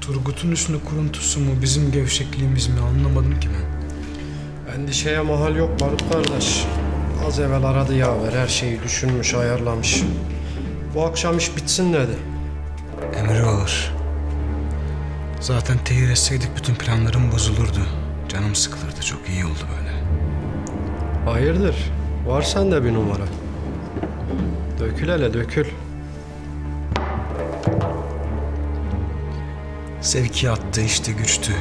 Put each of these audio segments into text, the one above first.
Turgut'un üstünde kuruntusu mu bizim gevşekliğimiz mi anlamadım ki ben. Endişeye mahal yok Barut kardeş. Az evvel aradı yaver her şeyi düşünmüş ayarlamış. Bu akşam iş bitsin dedi. Emri olur. Zaten tehir etseydik bütün planlarım bozulurdu. Canım sıkılırdı çok iyi oldu böyle. Hayırdır? Var sende bir numara. Dökül hele dökül. Sevkiyattı işte güçtü.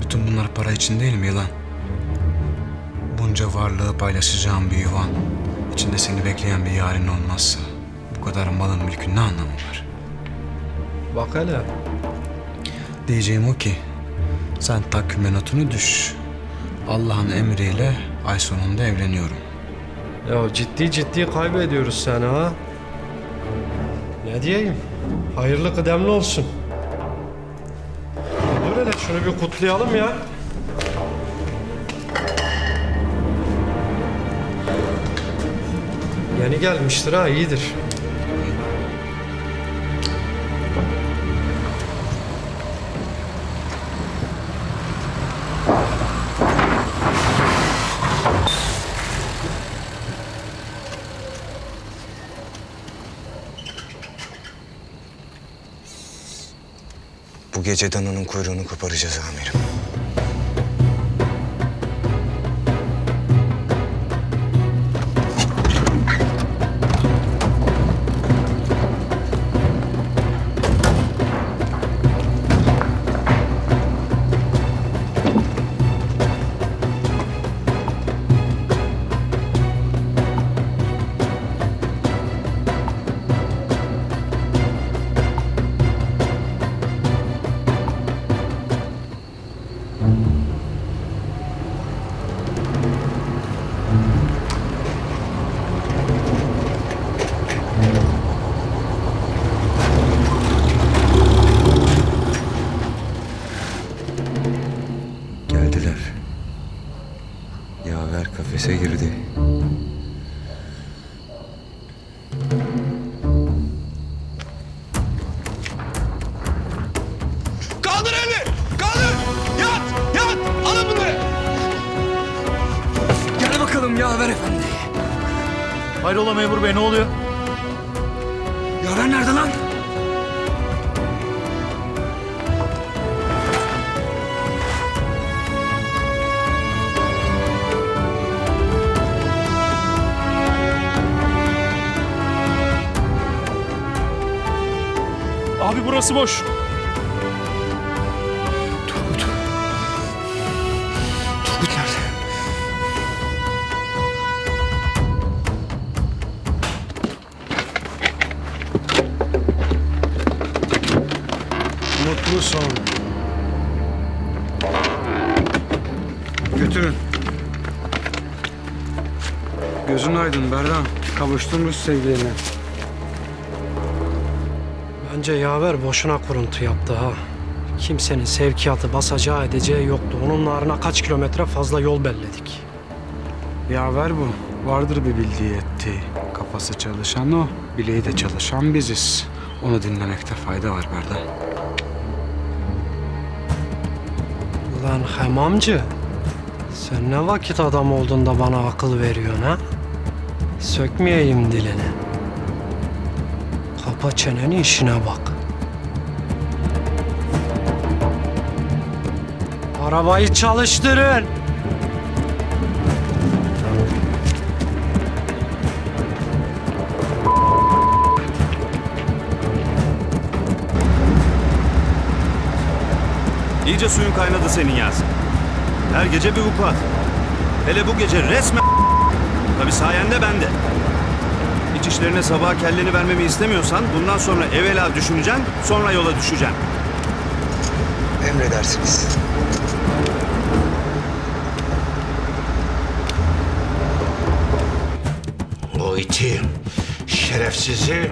Bütün bunlar para için değil mi yılan? Bunca varlığı paylaşacağım bir yuvan. içinde seni bekleyen bir yarın olmazsa bu kadar malın mülkün ne anlamı var? Bak hele. Diyeceğim o ki sen takvime notunu düş. Allah'ın emriyle ay sonunda evleniyorum. Ya ciddi ciddi kaybediyoruz seni ha. Ne diyeyim? Hayırlı kıdemli olsun. Şunu bir kutlayalım ya. Yeni gelmiştir ha iyidir. Bu gece dananın kuyruğunu koparacağız amirim. Kafese girdi. Kaldır elini! Kaldır! Yat! Yat! Alın bunları! Gel bakalım Yaver Efendi. Hayrola memur bey ne oluyor? Yaver nerede lan? Burası boş. Turgut. Turgut nerede? Mutlu son. Götürün. Gözün aydın Berdan. Kavuşturmuş sevgiline. Bence yaver boşuna kuruntu yaptı ha. Kimsenin sevkiyatı basacağı edeceği yoktu. Onun narına kaç kilometre fazla yol belledik. Yaver bu. Vardır bir bildiği ettiği. Kafası çalışan o, bileği de çalışan biziz. Onu dinlemekte fayda var Berdan. Ulan hamamcı. Sen ne vakit adam oldun da bana akıl veriyorsun ha? Sökmeyeyim dilini. Kapa çeneni işine bak. Arabayı çalıştırın. İyice suyun kaynadı senin Yasin. Her gece bir vukuat. Hele bu gece resmen Tabii sayende ben de. İç işlerine sabaha kelleni vermemi istemiyorsan bundan sonra evvela düşüneceksin, sonra yola düşeceksin. Emredersiniz. O iti, şerefsizi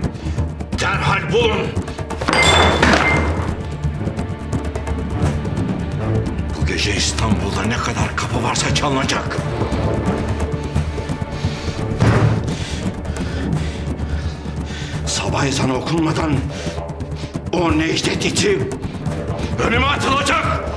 derhal bulun. Bu gece İstanbul'da ne kadar kapı varsa çalınacak. Sabah ezanı okunmadan o Necdet iti Önüme atılacak.